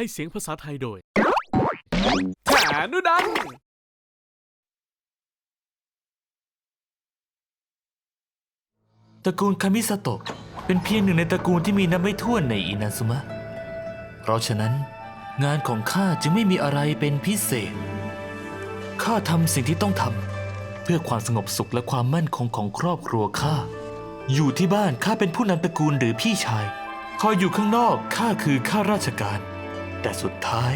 ให้เสียงภาษาไทยโดยแถนุดันตระกูลคามิสโตะเป็นเพียงหนึ่งในตระกูลที่มีนับไม่ถ้วนในอินาซุมะ เพราะฉะนั้น งานของข้าจึงไม่มีอะไรเป็นพิเศษ ข้าทำสิ่งที่ต้องทำเพื่อความสงบสุขและความมั่นคงของครอบครัวข้า อยู่ที่บ้านข้าเป็นผู้นำตระกูลหรือพี่ชาย คอยอยู่ข้างนอกข้าคือข้าราชการ แต่สุดท้าย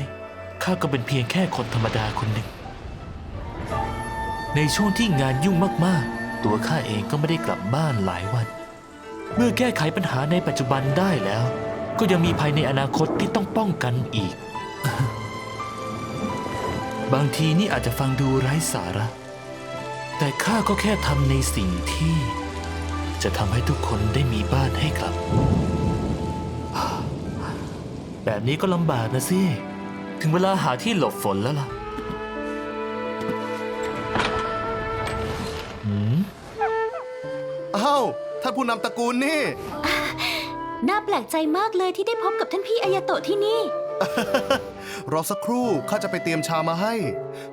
ข้าก็เป็นเพียงแค่คนธรรมดาคนหนึ่ง ในช่วงที่งานยุ่งมากๆ ตัวข้าเองก็ไม่ได้กลับบ้านหลายวัน เมื่อแก้ไขปัญหาในปัจจุบันได้แล้ว ก็ยังมีภายในอนาคตที่ต้องป้องกันอีก บางทีนี่อาจจะฟังดูไร้สาระ แต่ข้าก็แค่ทำในสิ่งที่ จะทำให้ทุกคนได้มีบ้านให้กลับ แบบนี้ก็ลำบากนะสิ ถึงเวลาหาที่หลบฝนแล้วล่ะหืมอ้าวท่านผู้นำตระกูลนี่ น่าแปลกใจมากเลยที่ได้พบกับท่านพี่อายาโตะที่นี่ รอสักครู่ข้าจะไปเตรียมชามาให้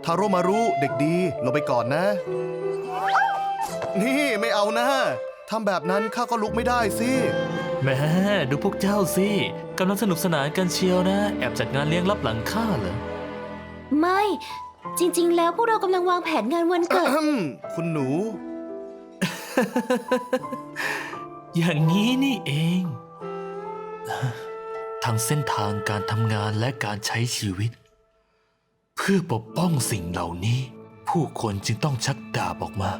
ทาโรมารุเด็กดีลงไปก่อนนะ นี่ไม่เอานะทำแบบนั้นข้าก็ลุกไม่ได้สิ แหม่ดูพวกเจ้าสิ กำลังสนุกสนานกันเชียวนะ แอบจัดงานเลี้ยงรับหลังข้าเหรอ ไม่จริง ๆ แล้วพวกเรากำลังวางแผนงานวันเกิดอืมคุณหนู อย่างนี้นี่เอง ทั้งเส้นทางการทำงานและการใช้ชีวิต เพื่อปกป้องสิ่งเหล่านี้ ผู้คนจึงต้องชักดาบออกมา